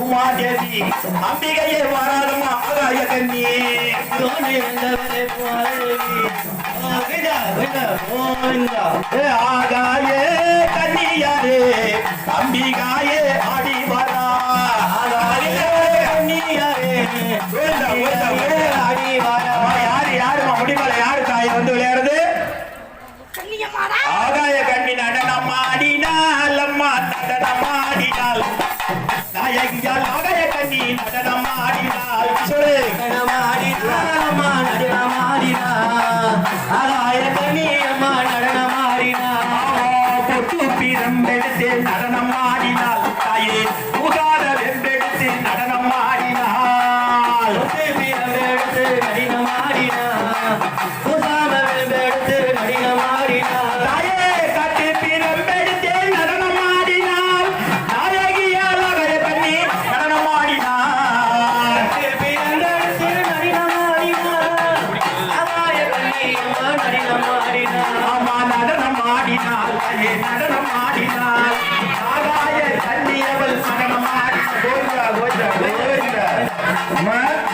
உமாதேவி அம்பிகையே வாராதம்மா ஆகாய கண்ணி தோன்றி வந்தவரை ஏ ஆகாய கன்னியாரே அம்பிகாயே ஆடி வரா ஆகாய வேண்டா. ஆடி வாரா யாரு யாருமா முடிமலை யாரு தாய் வந்து கண்ணியம்மாடா ஆகாய கண்ணி நடனம் ஆடினாள் அம்மா நடனம் நாயகியால் ஆகாய கண்ணி நடனம் ஆடினாள் சொல்லு நடனமாடினா அம்மா நடனமாடினா ஆகாய கண்ணி அம்மா நடனமாடினா பொட்டு பிரம்பெடுத்து நடனம் ஆடினாள் தாயே புகார வெம்பெடுத்து நடனம் ஆடினாள் எடுத்து நடினமாடினா புசாம எடுத்து ஆடினாள் தாயே நடனம் ஆடினாள் ஆகாய கண்ணி அவள் ஆடி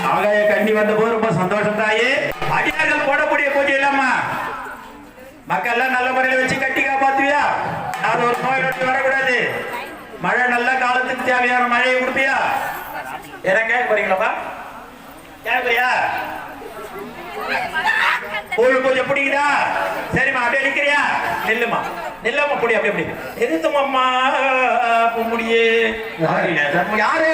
ஆகாய கண்ணி வந்த போது ரொம்ப சந்தோஷம் தாயே. அடியார்கள் போடக்கூடிய பூஜை இல்லம்மா. எல்லாம் நல்ல முறையில் வச்சு கட்டி காப்பாத்துவியா? அது ஒரு நோய் நொடி வரக்கூடாது. மழை நல்ல காலத்துக்கு தேவையான மழையை கொடுப்பியா? இறங்க கேட்க போறீங்களாப்பா? கேட்கலையா கோவில் பூஜை பிடிக்குதா? சரிம்மா அப்படியே நிக்கிறியா? நில்லுமா? நில்லம்மா புடி அப்படியே அப்படி. எதிர்த்துமாம்மா முடியே? யாரு?